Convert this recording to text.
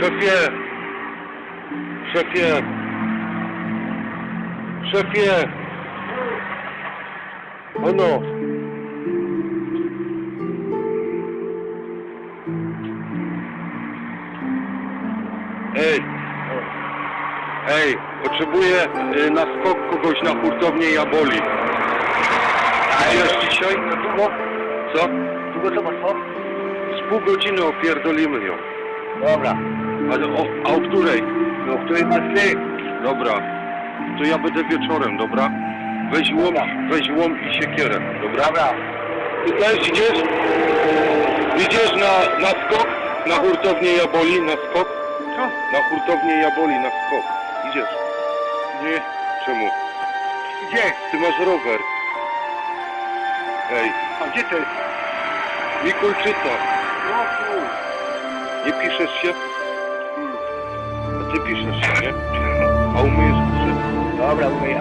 Szefie! Szefie! Szefie! Ono! Ej! Ej, potrzebuję y, na skok kogoś na hurtownię Jaboli. Idziesz dzisiaj? Długo? Co? Długo to potrwa? Z pół godziny opierdolimy ją. Dobra. Ale o, a o której? No, który masz ty? Dobra. To ja będę wieczorem, dobra? Weź łom, weź łom i siekierę, dobra? Dobra. Ty też idziesz? Idziesz na, na skok? Na hurtownię Jaboli, na skok? Co? Na hurtownię Jaboli, na skok. Idziesz? Nie. Czemu? Gdzie? Ty masz rower. Ej, A gdzie to jest? Mikulczyca, No, tu. nie piszesz się? Ty piszesz się, nie? A umyjesz uszy? Dobra, umyję.